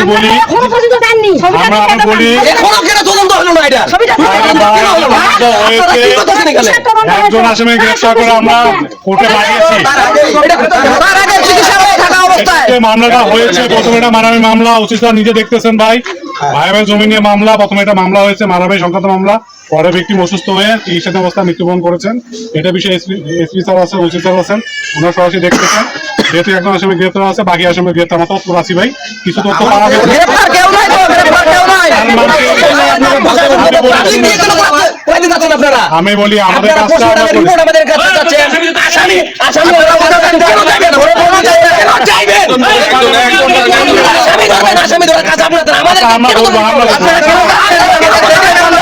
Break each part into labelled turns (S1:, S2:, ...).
S1: আপনাকে বলি।
S2: এখনও পর্যন্ত দেননি।
S1: আমরা আমি বলি
S3: এখনও কেন তদন্ত হলো না এটা? এখানে?
S1: একজন আসামি গ্রেফতার করে আমরা কোর্টে পাঠিয়েছি।
S3: তার আগে চিকিৎসালয়ে থাকা অবস্থায়।
S1: মামলাটা হয়েছে প্রথমে এটা মারামি মামলা ওসি নিজে দেখতেছেন ভাই। ভাই ভাই জমি নিয়ে মামলা প্রথমে এটা মামলা হয়েছে মারামারি সংক্রান্ত মামলা। পরে ব্যক্তি অসুস্থ হয়ে চিকিৎসাধীন অবস্থা মৃত্যুবরণ করেছেন এটা বিষয়ে এসপি স্যার আছে ওসি স্যার আছেন ওনারা সরাসরি দেখতেছেন যেহেতু একজন আসামি গ্রেপ্তার আছে বাকি আসামি গ্রেপ্তার আমরা তৎপর আছি ভাই কিছু তথ্য পাওয়া গেছে আমি বলি আমাদের
S3: আমাদের কাছে চাচ্ছেন আসামি আসামি ওরা বলতেছেন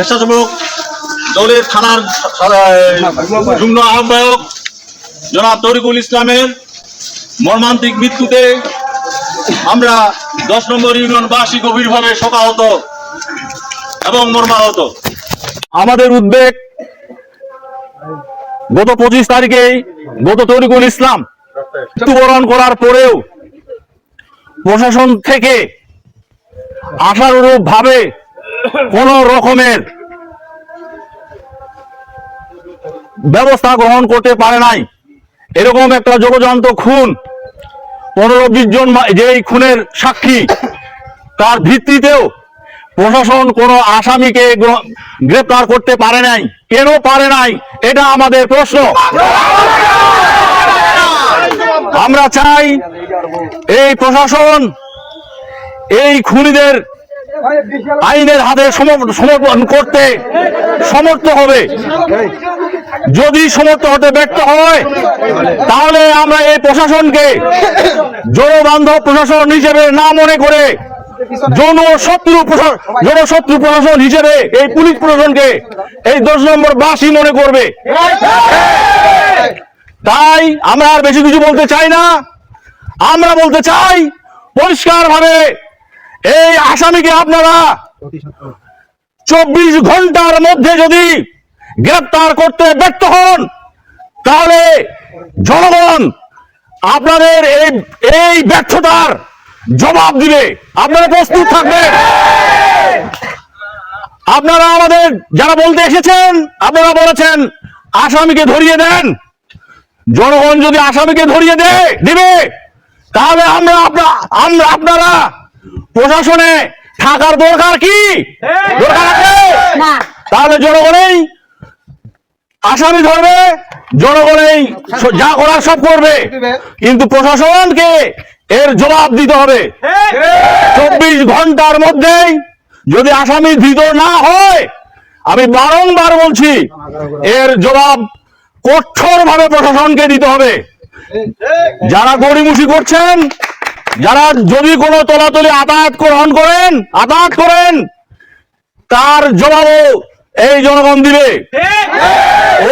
S4: স্বেচ্ছাসেবক দলের থানার যুগ্ম আহ্বায়ক জনাব তরিকুল ইসলামের মর্মান্তিক মৃত্যুতে আমরা দশ নম্বর ইউনিয়নবাসী গভীরভাবে শোকাহত এবং মর্মাহত। আমাদের উদ্বেগ গত পঁচিশ তারিখে গত তরিকুল ইসলাম মৃত্যুবরণ করার পরেও প্রশাসন থেকে আশানুরূপ ভাবে কোন রকমের ব্যবস্থা গ্রহণ করতে পারে নাই। এরকম একটা যোগযন্ত্র খুন, পনেরো বিশ জন যে খুনের সাক্ষী, তার ভিত্তিতেও প্রশাসন কোনো আসামিকে গ্র- গ্রেপ্তার করতে পারে নাই। কেন পারে নাই? এটা আমাদের প্রশ্ন। আমরা চাই এই প্রশাসন, এই খুনিদের আইনের হাতে সমর্পণ করতে সমর্থ হবে। যদি সমর্থ হতে ব্যর্থ হয়, তাহলে আমরা এই প্রশাসনকে জনবান্ধব প্রশাসন হিসেবে না মনে করে জনশত্রু জনশত্রু প্রশাসন হিসেবে এই পুলিশ প্রশাসনকে এই দশ নম্বর বাসই মনে করবে। তাই আমরা আর বেশি কিছু বলতে চাই না। আমরা বলতে চাই পরিষ্কার ভাবে এই আসামিকে আপনারা চব্বিশ ঘণ্টার মধ্যে যদি গ্রেপ্তার করতে ব্যর্থ হন, তাহলে জনগণ আপনাদের এই এই ব্যর্থতার জবাব দিবে। আপনারা প্রস্তুত থাকবেন। আপনারা আমাদের যারা বলতে এসেছেন, আপনারা বলেছেন, আসামিকে ধরিয়ে দেন। জনগণ যদি আসামিকে ধরিয়ে দেয় দিবে, তাহলে আমরা আমরা, আপনারা প্রশাসনে থাকার দরকার কি? দরকার আছে?
S2: না।
S4: তাহলে জনগণেই আসামি ধরবে জনগণেই যা করার সব করবে। কিন্তু প্রশাসনকে এর জবাব দিতে হবে। চব্বিশ ঘণ্টার মধ্যেই যদি আসামি ধৃত না হয় আমি বারংবার বলছি এর জবাব কঠোর ভাবে প্রশাসনকে দিতে হবে। যারা গড়িমুষি করছেন যারা যদি কোনো তলাতলি আদালত গ্রহণ করেন আদালত করেন তার জবাবও এই জনগণ দিবে।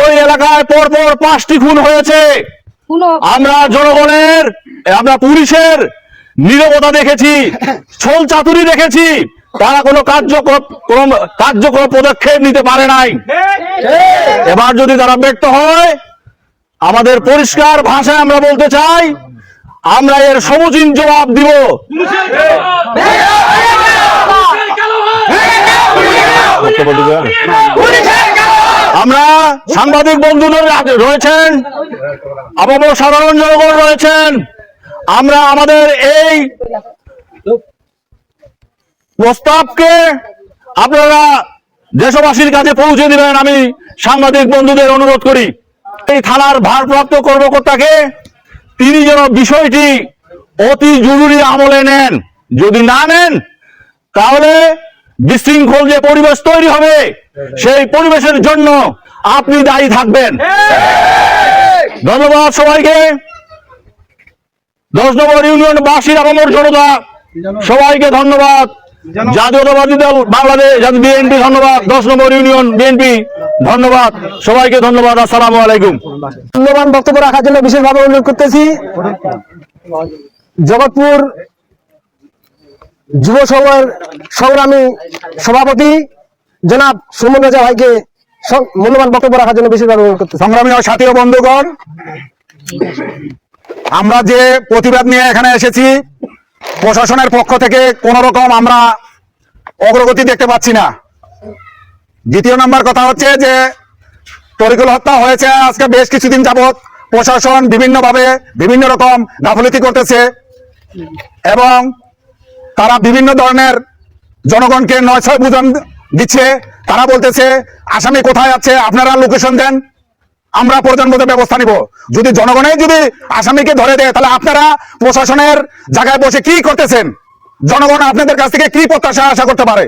S4: ওই এলাকায় পরপর পাঁচটি খুন হয়েছে। আমরা জনগণের আমরা পুলিশের নিরবতা দেখেছি ছোল চাতুরি দেখেছি। তারা কোনো কার্যক্রম কার্যক্রম পদক্ষেপ নিতে পারে নাই। এবার যদি তারা ব্যক্ত হয় আমাদের পরিষ্কার ভাষায় আমরা বলতে চাই আমরা এর সমুচীন জবাব দিব। আমরা সাংবাদিক বন্ধুদের রয়েছেন, আপামর সাধারণ জনগণ রয়েছেন। আমরা আমাদের এই প্রস্তাবকে আপনারা দেশবাসীর কাছে পৌঁছে দিবেন, আমি সাংবাদিক বন্ধুদের অনুরোধ করি। এই থানার ভারপ্রাপ্ত কর্মকর্তাকে তিনি যেন বিষয়টি অতি জরুরি আমলে নেন, যদি না নেন, তাহলে বিশৃঙ্খল যে পরিবেশ তৈরি হবে, সেই পরিবেশের জন্য আপনি দায়ী থাকবেন। ধন্যবাদ সবাইকে। দশ নম্বর ইউনিয়ন বাসীর আপামর জনতা, সবাইকে ধন্যবাদ। জাতীয়তাবাদী দল বাংলাদেশ বিএনপি ধন্যবাদ। দশ নম্বর ইউনিয়ন বিএনপি ধন্যবাদ। সবাইকে ধন্যবাদ আসসালামু আলাইকুম।
S5: মূল্যবান বক্তব্য রাখার জন্য বিশেষভাবে অনুরোধ করতেছি জগৎপুর যুব সংঘের সংগ্রামী সভাপতি জনাব সুমন রাজা ভাইকে মূল্যবান বক্তব্য রাখার জন্য বিশেষভাবে অনুরোধ করতেছি।
S4: সংগ্রামী ও সাথী ও বন্ধুগণ আমরা যে প্রতিবাদ নিয়ে এখানে এসেছি প্রশাসনের পক্ষ থেকে কোন রকম আমরা অগ্রগতি দেখতে পাচ্ছি না। দ্বিতীয় নাম্বার কথা হচ্ছে যে, তরিকুল হত্যা হয়েছে, আজকে বেশ কিছুদিন যাবৎ প্রশাসন বিভিন্নভাবে বিভিন্ন রকম গাফলতি করতেছে এবং তারা বিভিন্ন ধরনের জনগণকে নয় ছয় বুঝান দিচ্ছে। তারা বলতেছে, আসামি কোথায় আছে, আপনারা লোকেশন দেন। আমরা প্রয়োজন মতো ব্যবস্থা নিব। যদি জনগণে যদি আসামিকে ধরে দেয়, তাহলে আপনারা প্রশাসনের জায়গায় বসে কি করতেছেন? জনগণ আপনাদের কাছ থেকে কি প্রত্যাশা আশা করতে পারে?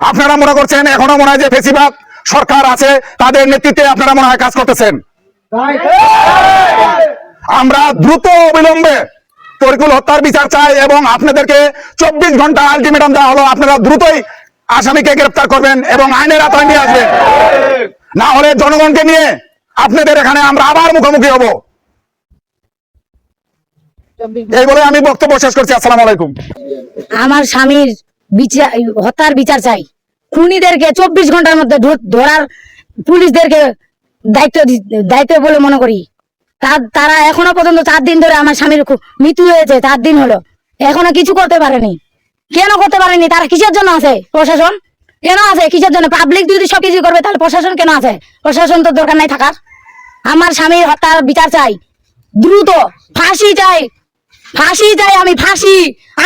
S4: আপনারা মনে করছেন, এখনও মনে হয় যে ফেসিবাদ সরকার আছে, তাদের নেতৃত্বে আপনারা মনে হয় কাজ করতেছেন? আমরা দ্রুত অবিলম্বে তরিকুল হত্যার বিচার চাই এবং আপনাদেরকে চব্বিশ ঘণ্টা আলটিমেটাম দেওয়া হলো। আপনারা দ্রুতই আসামিকে গ্রেপ্তার করবেন এবং আইনের নিয়ে আসবেন। না হলে জনগণকে নিয়ে আপনাদের এখানে আমরা আবার মুখোমুখি হব। এই বলে আমি বক্তব্য শেষ করছি। আসসালামু আলাইকুম।
S3: আমার স্বামীর হত্যার বিচার চাই। খুনিদেরকে চব্বিশ ঘণ্টার মধ্যে ধরার পুলিশদেরকে দায়িত্ব দায়িত্ব বলে মনে করি। তার এখনও পর্যন্ত চার দিন ধরে আমার স্বামীর মৃত্যু হয়েছে, চার দিন হলো। এখনও কিছু করতে পারেনি। কেন করতে পারেনি? তারা কিসের জন্য আছে প্রশাসন? কেন আছে? কিসের জন্য? পাবলিক যদি সব কিছু করবে, তাহলে প্রশাসন কেন আছে? প্রশাসন তো দরকার নাই থাকার। আমার স্বামীর হত্যার বিচার চাই। দ্রুত। ফাঁসি চাই। ফাঁসি চাই আমি, ফাঁসি।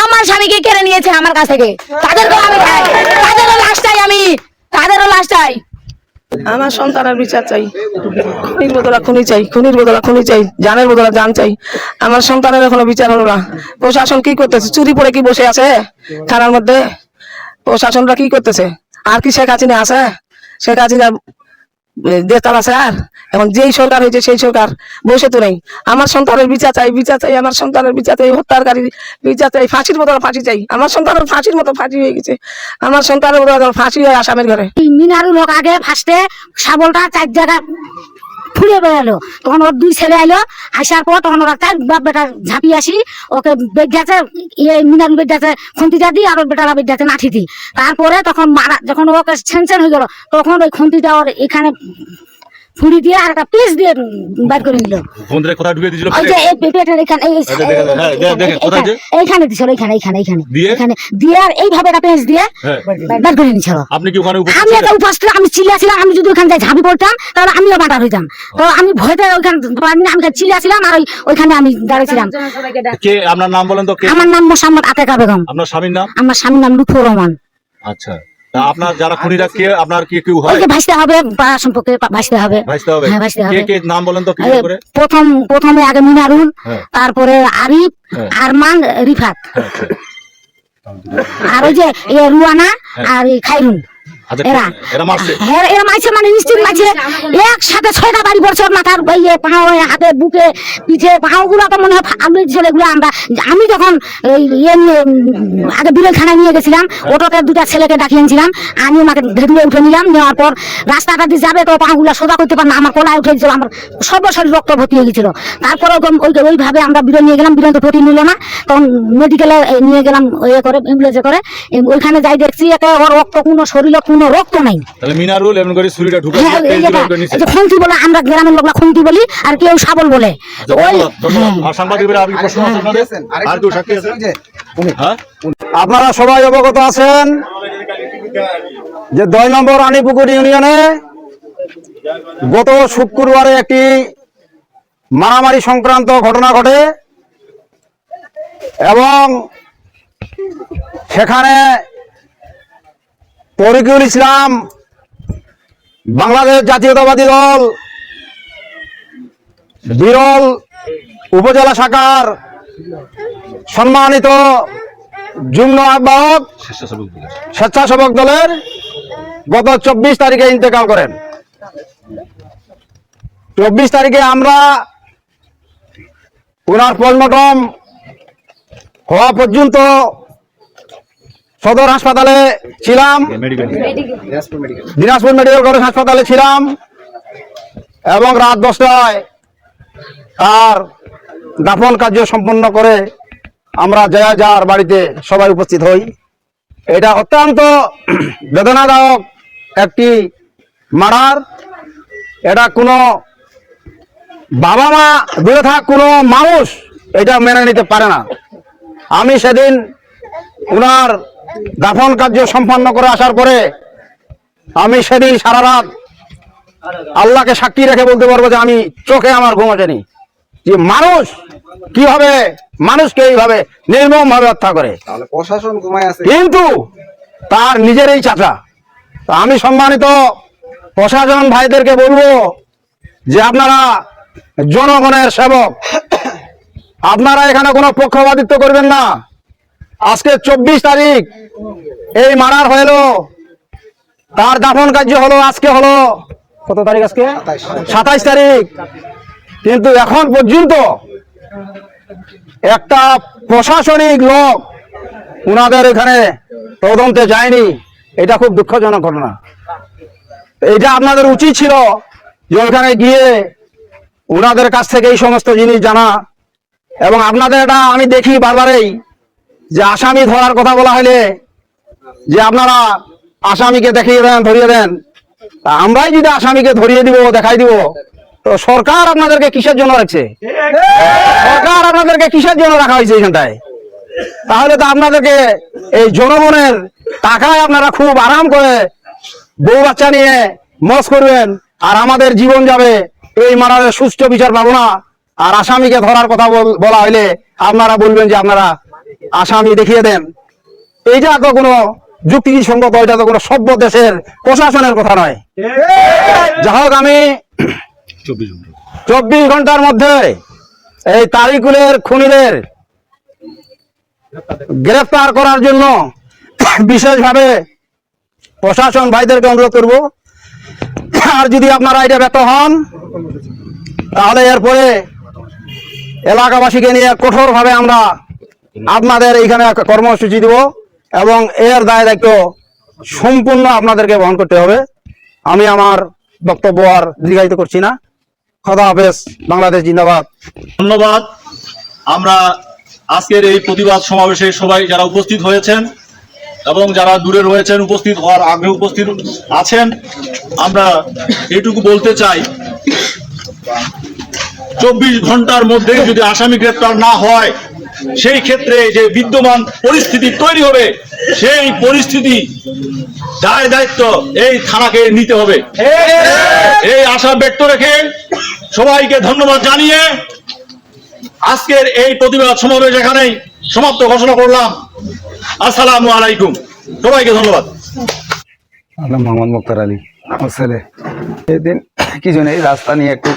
S3: আমার স্বামীকে কেড়ে নিয়েছে আমার কাছ থেকে। তাদেরকেও আমি তাদেরও লাশ চাই আমি। তাদেরও লাশ চাই।
S6: আমার সন্তানের বিচার চাই। খুনির বদলা খুনি চাই, খুনির বদলা খুনি চাই, জানের বদলা জান চাই। আমার সন্তানের এখনও বিচার হলো না। প্রশাসন কি করতেছে? চুরি পড়ে কি বসে আছে? থানার মধ্যে প্রশাসনরা কি করতেছে? আর কি শেখ হাসিনা আছে? শেখ হাসিনা দেতাল আছে আর? এখন যেই সরকার হয়েছে, সেই সরকার বসে তো নেই। আমার সন্তানের বিচার চাই বিচার চাই, আমার সন্তানের বিচার চাই হত্যারকারী বিচার চাই, ফাঁসির মতো ফাঁসি চাই। আমার সন্তানের ফাঁসির মতো ফাঁসি হয়ে গেছে। আমার সন্তানের মতো ফাঁসি হয় আসামের ঘরে।
S3: মিনারু হক আগে ফার্স্টে শাবলটা চার জায়গা ফুলে বেড়ালো। তখন ওর দুই ছেলে আইলো আসার পর তখন ওরা তার বাপ বেটা ঝাঁপিয়ে আসি, ওকে বেডাতে ইয়ে মিনারুল বেডাতে খুন্তিটা দিই আর ওর বেটারা বেডাতে নাঠি দিই। তারপরে তখন মারা, যখন ওকে ছেনছেন হয়ে গেল, তখন ওই খুন্তিটা ওর এখানে ফুড়ি দিয়ে আর একটা পিস দিয়ে বাইর করে নিল।
S4: বন্ধুরা কোথায়
S3: ওই যে এই পেটের এখানে এই
S4: দেখেন, হ্যাঁ, দেখেন, দেখেন, কোথায় যে?
S3: এইখানে- দিছিল এইখানে এইখানে এইখানে
S4: দিয়ে?
S3: এখানে। দিয়ে আর এইভাবে একটা পেঁচ দিয়ে
S4: হ্যাঁ।
S3: বাইর করে নিছিল
S4: আপনি কি ওখানে উপস্থিত
S3: আমি? একটা উপাস আমি চিল্লাছিলাম আমি যদি ওখানে যাই ঝাঁপি পড়তাম তাহলে আমিও বাঁটা হইতাম। তো আমি ভয়তে ওইখানে আমি আমি চিল্লাছিলাম আর ওই ওইখানে আমি দাঁড়িয়েছিলাম
S4: কে আপনার নাম বলেন তো? কে?
S3: আমার নাম মোসাম্মদ আতেকা বেগম।
S4: আপনার স্বামীর নাম?
S3: আমার স্বামীর নাম লুৎফর রহমান।
S4: আচ্ছা।
S7: আপনার যারা খুনিরা কে আপনার কি কেউ হয়?
S3: ভাসতে হবে পাড়া সম্পর্কে ভাসতে হবে।
S7: ভাসতে হবে।
S3: হ্যাঁ
S7: কে কে নাম বলেন তো কি করে?
S3: প্রথম প্রথমে আগে মিনারুল
S7: হ্যাঁ।
S3: তারপরে আরিফ
S7: হ্যাঁ।
S3: আরমান রিফাত। আর ওই যে রুয়ানা আর এই খাইরুন
S7: আচ্ছা
S3: এরা
S7: এরা মারছে।
S3: হ্যাঁ মাইছে মানে নিশ্চিত মাইছে একসাথে ছয়টা বাড়ি পড়ছে মাথার ইয়ে পাও হাতে বুকে পিঠে পাও তো মনে হয় আলু ছিল এগুলো আমরা আমি যখন ইয়ে নিয়ে আগে বিলের খানা নিয়ে গেছিলাম অটোতে দুটা ছেলেকে ডাকিয়ে আনছিলাম আমি ওনাকে ধরে উঠে নিলাম নেওয়ার পর রাস্তাটা দিয়ে যাবে তো পাগুলো সোজা করতে পার না আমার কোলায় উঠে গেছিল আমার সর্বশরীর রক্ত ভর্তি হয়ে গেছিল। তারপরে ওই ওই ওইভাবে আমরা বিরল নিয়ে গেলাম বিরল তো ভর্তি নিল না তখন মেডিকেলে নিয়ে গেলাম ইয়ে করে অ্যাম্বুলেন্সে করে ওইখানে যাই দেখছি একে ওর রক্ত কোনো শরীরে কোনো রক্ত নাই।
S7: তাহলে মিনারুল এমন করে ছুরিটা ঢুকে
S3: হ্যাঁ, খুন্তি বলে আমরা গ্রামের লোকরা খুন্তি বলি আর কেউ শাবল বলে। ওই
S7: ধন্যবাদ, ধন্যবাদ। আর সাংবাদিকরা আপনি প্রশ্ন আছে আর কেউ সাক্ষী আছে?
S8: আপনারা সবাই অবগত আছেন যে দুই নম্বর আনিপুকুর ইউনিয়নে গত শুক্রবারে একটি মারামারি সংক্রান্ত ঘটনা ঘটে এবং সেখানে তরিকুল ইসলাম, বাংলাদেশ জাতীয়তাবাদী দল, বিরল উপজেলা শাখার সম্মানিত যুগ্ম আহ্বায়ক
S7: স্বেচ্ছাসেবক
S8: দলের গত চব্বিশ তারিখে ইন্তেকাল করেন। চব্বিশ তারিখে আমরা ওনার পোস্টমর্টম হওয়া পর্যন্ত সদর হাসপাতালে ছিলাম। দিনাজপুর মেডিকেল কলেজ হাসপাতালে ছিলাম। এবং রাত দশটায় তার দাফন কার্য সম্পন্ন করে আমরা জয়া যার বাড়িতে সবাই উপস্থিত হই। এটা অত্যন্ত বেদনাদায়ক একটি মারার। এটা কোনো বাবা মা দূরে থাক কোনো মানুষ এটা মেনে নিতে পারে না। আমি সেদিন ওনার দাফন কার্য সম্পন্ন করে আসার পরে আমি সেদিন সারা রাত আল্লাহকে সাক্ষী রেখে বলতে পারব যে আমি চোখে আমার ঘুম আসেনি। যে মানুষ কীভাবে মানুষকে এইভাবে নির্মম ভাবে হত্যা করে।
S9: প্রশাসন
S8: কিন্তু তার নিজেরই চাচা তা আমি সম্মানিত প্রশাসন ভাইদেরকে বলব যে আপনারা জনগণের সেবক আপনারা এখানে কোনো পক্ষপাতিত্ব করবেন না। আজকে চব্বিশ তারিখ। এই মারার হলো, তার দাফন কার্য হলো, আজকে হলো, কত তারিখ আজকে? সাতাইশ তারিখ। কিন্তু এখন পর্যন্ত একটা প্রশাসনিক লোক উনাদের এখানে তদন্তে যায়নি। এটা খুব দুঃখজনক ঘটনা। এটা আপনাদের উচিত ছিল যে ওখানে গিয়ে উনাদের কাছ থেকে এই সমস্ত জিনিস জানা। এবং আপনাদের এটা আমি দেখি বারবারই। যে আসামি ধরার কথা বলা হলে যে আপনারা আসামিকে দেখিয়ে দেন, ধরিয়ে দেন আমরাই যদি আসামিকে ধরিয়ে দিব, দেখাই দিব, তো সরকার আপনাদেরকে কিসের জন্য রাখছে? সরকার আপনাদেরকে কিসের জন্য রাখা হয়েছে এখানটায় তাহলে তো আপনাদেরকে এই জনগণের টাকায় আপনারা খুব আরাম করে বউ বাচ্চা নিয়ে মজ করবেন, আর আমাদের জীবন যাবে এই মারার সুষ্ঠু বিচার পাবো না। আর আসামিকে ধরার কথা বলা হইলে আপনারা বলবেন যে আপনারা আসামি দেখিয়ে দেন। এইটা তো কোনো যুক্তিসঙ্গত, এটা তো কোনো সভ্য দেশের প্রশাসনের কথা নয়। যাই হোক, আমি
S7: চব্বিশ
S8: ঘণ্টার মধ্যে এই তারিকুলের খুনিদের গ্রেফতার করার জন্য বিশেষভাবে প্রশাসন ভাইদেরকে অনুরোধ করব। আর যদি আপনারা এটা ব্যর্থ হন, তাহলে এরপরে এলাকাবাসীকে নিয়ে কঠোরভাবে আমরা আপনাদের এইখানে কর্মসূচি দিব এবং এর দায় দায়িত্ব সম্পূর্ণ আপনাদেরকে বহন করতে হবে। আমি আমার বক্তব্য আর দীর্ঘায়িত করছি না। খদা হাফেজ, বাংলাদেশ জিন্দাবাদ।
S4: ধন্যবাদ। আমরা আজকের এই প্রতিবাদ সমাবেশে সবাই যারা উপস্থিত হয়েছেন এবং যারা দূরে রয়েছেন, উপস্থিত হওয়ার আগে উপস্থিত আছেন, আমরা এটুকু বলতে চাই, চব্বিশ ঘণ্টার মধ্যে যদি আসামি গ্রেপ্তার না হয় সেই ক্ষেত্রে যে বিদ্যমান পরিস্থিতি তৈরি হবে, সেই পরিস্থিতি দায় দায়িত্ব এই থানাকে নিতে হবে। এই আশা ব্যক্ত রেখে সবাইকে ধন্যবাদ জানিয়ে আজকের এই প্রতিবাদ সমাবেশ এখানেই সমাপ্ত ঘোষণা করলাম। আসসালামু আলাইকুম। সবাইকে ধন্যবাদ।
S5: মোহাম্মদ মুক্তার আলী। ছেলে। এদিন কিছু নেই রাস্তা নিয়ে একটু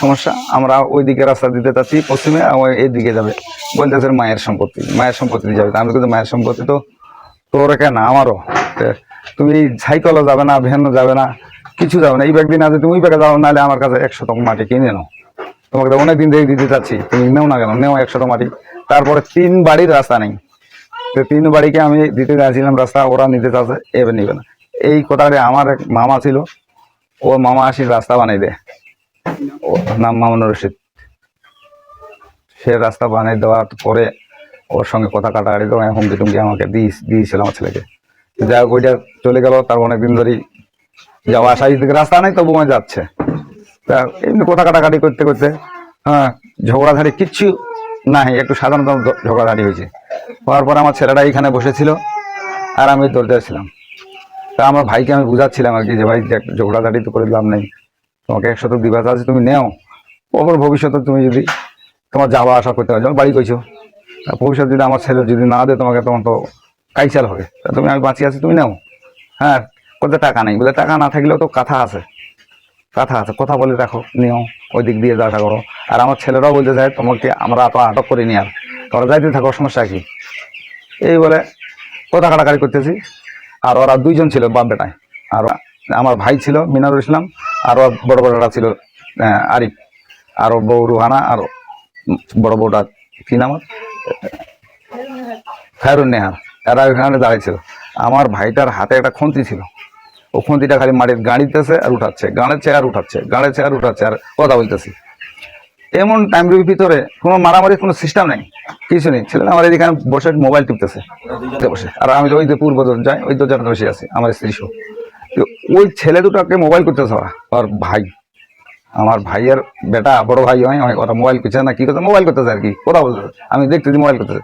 S5: সমস্যা। আমরা ওইদিকে রাস্তা দিতে চাচ্ছি পশ্চিমে আমার এই দিকে যাবে। বলতেছে মায়ের সম্পত্তি মায়ের সম্পত্তি যাবে আমি কিন্তু মায়ের সম্পত্তি তো তোর কেন? আমারও। তুমি সাইকেলও যাবে না, ভ্যানও যাবে না, কিছু যাবে না। এই ব্যাগ দিন আছে তুমি ওই ব্যাগে যাও, নাহলে আমার কাছে একশো টাকা মাটি কিনে নাও। তোমাকে তো অনেক দিন থেকে দিতে চাচ্ছি তুমি নেও না কেন? নেও একশো টাকা মাটি। তারপরে তিন বাড়ির রাস্তা নেই। তো, তিন বাড়িকে আমি দিতে চাইছিলাম রাস্তা, ওরা নিতে চাচ্ছে এবার নিবে না। এই কথাটা আমার এক মামা ছিল ও মামা আসি রাস্তা বানাই দেয়। নাম মামুনুর রশিদ। সে রাস্তা বানিয়ে দেওয়ার পরে ওর সঙ্গে কথা কাটাকাটি তো হুমকি টুমকি আমাকে দিয়েছিল আমার ছেলেকে। যাই হোক ওইটা চলে গেল তার অনেকদিন ধরেই যাওয়া আসা। দিকে রাস্তা নেই তবু আমার যাচ্ছে। তা এমনি কথা কাটাকাটি করতে করতে হ্যাঁ ঝগড়াঝাড়ি কিচ্ছু নাই একটু সাধারণত ঝগড়াঝাড়ি হয়েছে। হওয়ার পর আমার ছেলেটা এখানে বসেছিল আর আমি দরজায় ছিলাম। তা আমার ভাইকে আমি বুঝাচ্ছিলাম আর কি যে ভাই দেখ, ঝগড়াঝাড়ি তো করে লাভ নেই। তোমাকে একশত দিবা আছে, তুমি নেও। ওপর ভবিষ্যতে তুমি যদি তোমার যাওয়া আসা করতে পারছ বাড়ি কইছো, তা ভবিষ্যৎ যদি আমার ছেলে যদি না দেয়, তোমাকে তখন তো কাইচাল হবে। তুমি আমি বাঁচিয়ে আছি, তুমি নেও। হ্যাঁ কোথায় টাকা নেই? বলে টাকা না থাকলেও তো কথা আছে। কথা আছে, কথা বলে রাখো, নিও ওই দিক দিয়ে যাওয়া করো। আর আমার ছেলেরাও বলতে চায়, তোমাকে আমরা তো আটক করিনি আর। তোরা যাইতে থাকো, সমস্যা কি? এই বলে, কথা কাটাকাটি করতেছি। আর ওরা দুইজন ছিল বাপ বেটায় আর আমার ভাই ছিল, মিনারুল ইসলাম, আর ওর বড় বড়টা ছিল আরিফ, আর ওর বউ রুহানা, আর বড় বউটা কি নাম? খায়রুন নেহার, এরা ওখানে দাঁড়িয়েছিল আমার ভাইটার হাতে একটা খুন্তি ছিল। ও খুন্তিটা খালি মাটির গাড়িতেছে আর উঠাচ্ছে গাড়েছে আর উঠাচ্ছে গাড়েছে আর উঠাচ্ছে আর কথা বলতেছি। এমন টাইমের ভিতরে কোনো মারামারি, কোনো সিস্টেম নেই, কিছু নেই। ছেলেরা আমার এখানে বসে মোবাইল টিপতেছে। বসে। আর আমি ওই যে পূর্ব যাই ওই দরজাটা বসে আছি, আমার স্ত্রী ওই ছেলে দুটাকে মোবাইল করতেছে ওরা আর ভাই, আমার ভাইয়ের বেটা, বড় ভাই হয় ওরা মোবাইল করছে না, কি করছে? মোবাইল করতেছে আর কি ওরা বলতেছে আমি দেখতেছি মোবাইল করতেছে।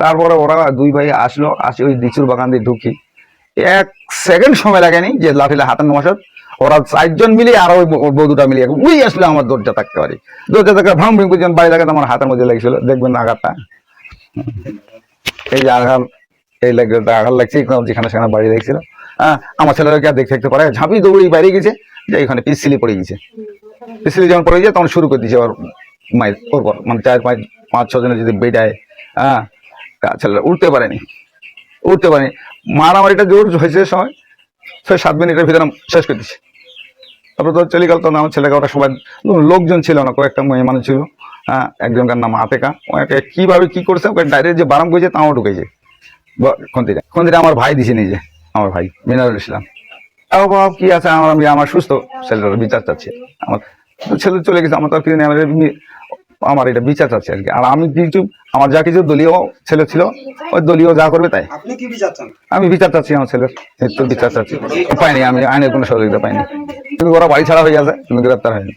S5: তারপরে ওরা দুই ভাই আসলো, আসে ওই দিচুর বাগান দিয়ে ঢুকি। এক সেকেন্ড সময় লাগেনি যে লাঠিলা হাতের নমাসত ওরা চারজন মিলিয়ে আর ওই বৌদুটা মিলিয়ে উই আসলে আমার দরজা থাকতে পারি। দরজা থাকতে ভাম ভিম করছেন বাড়ি লাগাতে আমার হাতের মধ্যে লেগেছিল। দেখবেন আঘাতটা। এই যে আঘাত, এই লাগবে আঘাত লাগছে, যেখানে সেখানে বাড়ি লেগেছিল। আমার ছেলেরা কি আর দেখতে দেখতে পারে? ঝাঁপি দৌড়ি বাইরে গেছে, যে এখানে পিসিলি পড়ে গেছে। পিসিলি যখন পড়ে গেছে, তখন শুরু করে দিয়েছে ওর মায়ের ওর পর মানে চার পাঁচ পাঁচ, ছ জনের যদি বেডায় হ্যাঁ ছেলেরা উঠতে পারেনি। উঠতে পারেনি। মারামারিটা জোর হয়েছে সময়। ছয়, সাত মিনিটের ভিতরে শেষ করে দিচ্ছে তারপরে তো চলে গেল তো আমার ছেলেকে ওরা সবাই লোকজন ছিল না, কয়েকটা মেয়ে মানুষ ছিল। হ্যাঁ একজনকার নাম আতেকা। ওকে কীভাবে কী করছে, ওকে ডাইরেক্ট যে বারাম করেছে, তাও ঢুকেছে। খন্তিটা। খন্তিটা আমার ভাই দিছে নিজে। আমার ভাই মিনারুল ইসলাম বাবা কি আছে? আমার আমি আমার সুস্থ। ছেলেটার বিচার চাচ্ছি। আমার ছেলে চলে গেছে আমার তো আর কিছু নেই, আমার আমার এটা বিচার চাচ্ছি আর কি। আর আমি কিছু আমার যা কিছু দলীয় ছেলে ছিল ওই দলীয় যা করবে তাই। আমি বিচার চাচ্ছি আমার ছেলের। একটু বিচার চাচ্ছি। পাইনি আমি আইনের কোনো সহযোগিতা পাইনি। কিন্তু ওরা বাড়ি ছাড়া হয়ে আছে কিন্তু গ্রেপ্তার হয়নি।